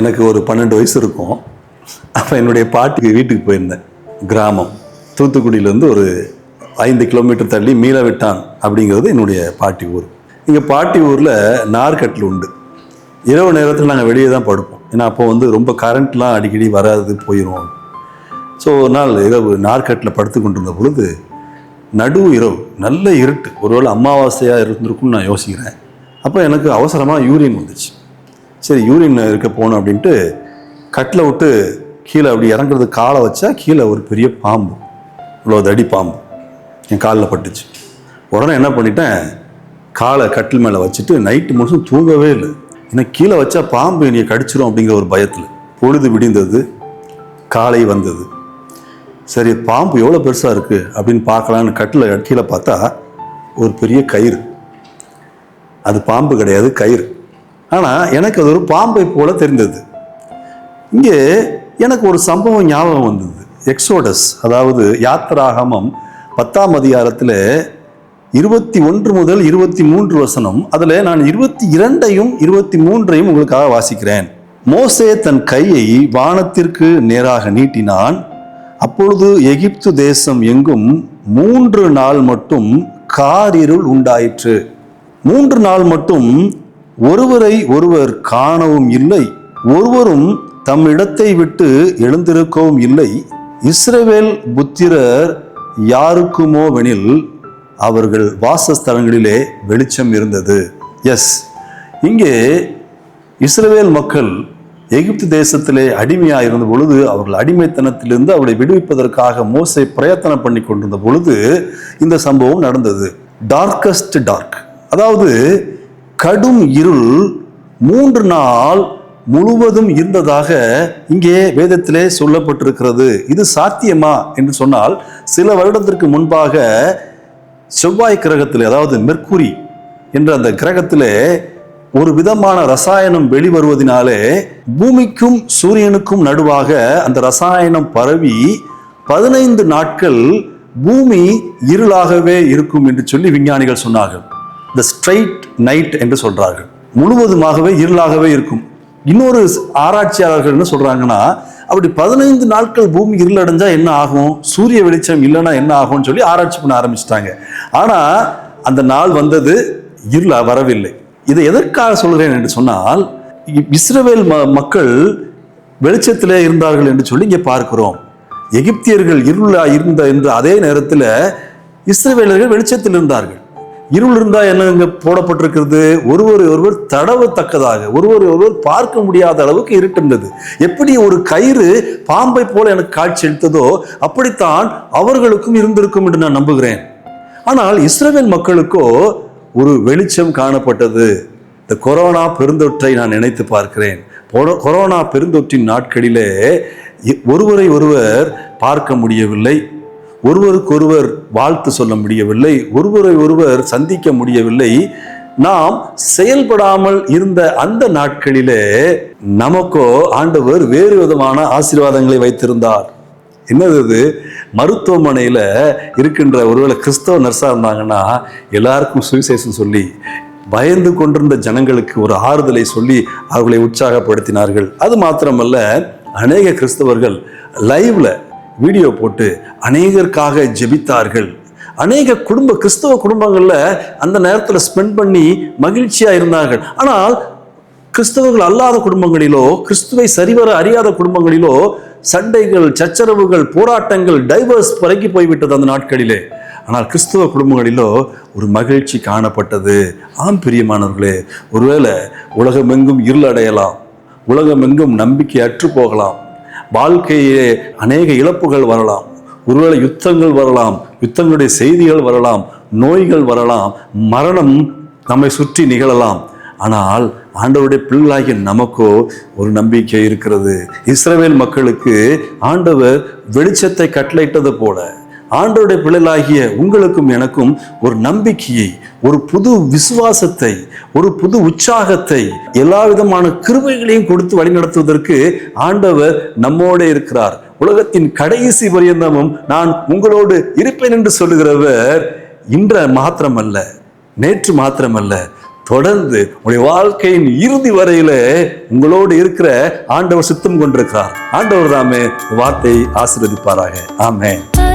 எனக்கு ஒரு பன்னெண்டு வயசு இருக்கும். அப்போ என்னுடைய பாட்டிக்கு வீட்டுக்கு போயிருந்தேன். கிராமம். தூத்துக்குடியிலேருந்து ஒரு ஐந்து கிலோமீட்டர் தள்ளி மீளவிட்டான் அப்படிங்கிறது என்னுடைய பாட்டி ஊர். இங்கே பாட்டி ஊரில் நார்கட்டில் உண்டு. இரவு நேரத்தில் நாங்கள் வெளியே தான் படுப்போம். ஏன்னா அப்போ வந்து ரொம்ப கரண்ட்லாம் அடிக்கடி வராது போயிடும் ஸோ ஒரு நாள் இரவு நார்கட்டில் படுத்து கொண்டிருந்த பொழுது நடு இரவு நல்ல இருட்டு. ஒருவேளை அமாவாசையாக இருந்திருக்கும்னு நான் யோசிக்கிறேன். அப்போ எனக்கு அவசரமாக யூரின் வந்துச்சு. சரி யூரின் இருக்க போகணும் அப்படின்ட்டு கட்டில் விட்டு கீழே அப்படி இறங்குறது காலை வச்சா கீழே ஒரு பெரிய பாம்பு. இவ்வளோ தடி பாம்பு. என் காலில் பட்டுச்சு. உடனே என்ன பண்ணிட்டேன் காலை கட்டில் மேலே வச்சுட்டு நைட்டு முழுசும் தூங்கவே இல்லை. ஏன்னா கீழே வச்சா பாம்பு என்னைய கடிச்சிரும் அப்படிங்கிற ஒரு பயத்தில். பொழுது விடிந்தது காலை வந்தது. சரி பாம்பு எவ்வளோ பெருசாக இருக்குது அப்படின்னு பார்க்கலான்னு கட்டில் கீழே பார்த்தா ஒரு பெரிய கயிறு. அது பாம்பு கிடையாது கயிறு. ஆனால் எனக்கு அது ஒரு பாம்பை போல தெரிந்தது. இங்கே எனக்கு ஒரு சம்பவம் ஞாபகம் வந்தது. எக்ஸோடஸ் அதாவது யாத்திராகமம் பத்தாம் அதிகாரத்தில் இருபத்தி ஒன்று முதல் இருபத்தி மூன்று வசனம் அதில் நான் இருபத்தி இரண்டையும் இருபத்தி மூன்றையும் உங்களுக்காக வாசிக்கிறேன். மோசே தன் கையை வானத்திற்கு நேராக நீட்டினான். அப்பொழுது எகிப்து தேசம் எங்கும் மூன்று நாள் மட்டும் காரிருள் உண்டாயிற்று. மூன்று நாள் மட்டும் ஒருவரை ஒருவர் காணவும் இல்லை ஒருவரும் தம் இடத்தை விட்டு எழுந்திருக்கவும் இல்லை. இஸ்ரவேல் புத்திரர் யாருக்குமோவெனில் அவர்கள் வாசஸ்தலங்களிலே வெளிச்சம் இருந்தது. எஸ் இங்கே இஸ்ரவேல் மக்கள் எகிப்து தேசத்திலே அடிமையாக இருந்த பொழுது அவர்கள் அடிமைத்தனத்திலிருந்து அவளை விடுவிப்பதற்காக மோசை பிரயத்தனம் பண்ணி கொண்டிருந்த பொழுது இந்த சம்பவம் நடந்தது. டார்க்கஸ்ட் டார்க் அதாவது கடும் இருள் மூன்று நாள் முழுவதும் இருந்ததாக இங்கே வேதத்திலே சொல்லப்பட்டிருக்கிறது. இது சாத்தியமா என்று சொன்னால் சில வருடத்திற்கு முன்பாக செவ்வாய் கிரகத்தில் அதாவது மெர்க்குரி என்ற அந்த கிரகத்திலே ஒரு விதமான ரசாயனம் வெளிவருவதினாலே பூமிக்கும் சூரியனுக்கும் நடுவாக அந்த ரசாயனம் பரவி பதினைந்து நாட்கள் பூமி இருளாகவே இருக்கும் என்று சொல்லி விஞ்ஞானிகள் சொன்னார்கள். த ஸ்ட்ரைட் நைட் என்று சொல்கிறார்கள் முழுவதுமாகவே இருளாகவே இருக்கும். இன்னொரு ஆராய்ச்சியாளர்கள் என்ன சொல்கிறாங்கன்னா அப்படி பதினைந்து நாட்கள் பூமி இருளடைஞ்சால் என்ன ஆகும்? சூரிய வெளிச்சம் இல்லைன்னா என்ன ஆகும்னு சொல்லி ஆராய்ச்சி பண்ண ஆரம்பிச்சிட்டாங்க. ஆனால் அந்த நாள் வந்தது இருள வரவில்லை. இதை எதற்காக சொல்கிறேன் என்று சொன்னால் இ- இஸ்ரவேல் ம மக்கள் வெளிச்சத்திலே இருந்தார்கள் என்று சொல்லி இங்கே பார்க்கிறோம். எகிப்தியர்கள் இருளா இருந்த என்ற அதே நேரத்தில் இஸ்ரவேலர்கள் வெளிச்சத்தில் இருந்தார்கள். இருள் இருந்தா என்ன இங்கே போடப்பட்டிருக்கிறது? ஒருவர் ஒருவர் தடவத்தக்கதாக ஒருவர் ஒருவர் பார்க்க முடியாத அளவுக்கு இருட்டிருந்தது எப்படி ஒரு கயிறு பாம்பை போல எனக்கு காட்சி அளித்ததோ அப்படித்தான் அவர்களுக்கும் இருந்திருக்கும் என்று நான் நம்புகிறேன். ஆனால் இஸ்ரேல் மக்களுக்கோ ஒரு வெளிச்சம் காணப்பட்டது. இந்த கொரோனா பெருந்தொற்றை நான் நினைத்து பார்க்கிறேன். கொரோனா பெருந்தொற்றின் நாட்களிலே இ- ஒருவரை ஒருவர் பார்க்க முடியவில்லை. ஒருவருக்கொருவர் வாழ்த்து சொல்ல முடியவில்லை ஒருவரை ஒருவர் சந்திக்க முடியவில்லை. நாம் செயல்படாமல் இருந்த அந்த நாட்களிலே நமக்கோ ஆண்டவர் வேறு விதமான ஆசீர்வாதங்களை வைத்திருந்தார். என்னது இது? மருத்துவமனையில் இருக்கின்ற ஒருவேளை கிறிஸ்தவ நர்ஸாக இருந்தாங்கன்னா எல்லாருக்கும் சுவிசேஷம் சொல்லி பயந்து கொண்டிருந்த ஜனங்களுக்கு ஒரு ஆறுதலை சொல்லி அவர்களை உற்சாகப்படுத்தினார்கள். அது மாத்திரமல்ல அநேக கிறிஸ்தவர்கள் லைவ்ல வீடியோ போட்டு அநேகருக்காக ஜெபித்தார்கள். அநேக குடும்ப கிறிஸ்தவ குடும்பங்களில் அந்த நேரத்தில் ஸ்பெண்ட் பண்ணி மகிழ்ச்சியாக இருந்தார்கள். ஆனால் கிறிஸ்தவர்கள் அல்லாத குடும்பங்களிலோ கிறிஸ்துவை சரிவர அறியாத குடும்பங்களிலோ சண்டைகள் சச்சரவுகள் போராட்டங்கள் டைவர்ஸ் வரைக்கும் போய்விட்டது அந்த நாட்களிலே. ஆனால் கிறிஸ்துவ குடும்பங்களிலோ ஒரு மகிழ்ச்சி காணப்பட்டது. ஆம் பிரியமானவர்களே ஒருவேளை உலகமெங்கும் இருளடையலாம். உலகமெங்கும் நம்பிக்கை அற்று போகலாம். வாழ்க்கையிலே அநேக இழப்புகள் வரலாம். ஒருவேளை யுத்தங்கள் வரலாம் யுத்தங்களுடைய செய்திகள் வரலாம் நோய்கள் வரலாம் மரணம் நம்மை சுற்றி நிகழலாம். ஆனால் ஆண்டவருடைய பிள்ளைகளாகிய நமக்கோ ஒரு நம்பிக்கை இருக்கிறது. இஸ்ரவேல் மக்களுக்கு ஆண்டவர் வெளிச்சத்தை கட்டளையிட்டது போல. ஆண்டோடைய பிள்ளைகளாகிய உங்களுக்கும் எனக்கும் ஒரு நம்பிக்கையை ஒரு புது விசுவாசத்தை ஒரு புது உற்சாகத்தை எல்லா விதமான கிருபைகளையும் கொடுத்து வழிநடத்துவதற்கு ஆண்டவர் நம்மோட இருக்கிறார். உலகத்தின் கடைசி பரியந்தமும் நான் உங்களோடு இருப்பேன் என்று சொல்லுகிறவர் இன்ற மாத்திரமல்ல நேற்று மாத்திரமல்ல தொடர்ந்து உங்களுடைய வாழ்க்கையின் இறுதி வரையில உங்களோடு இருக்கிற ஆண்டவர் சித்தம் கொண்டிருக்கிறார். ஆண்டவர் தாமே வார்த்தையை ஆசீர்வதிப்பாராக. ஆமே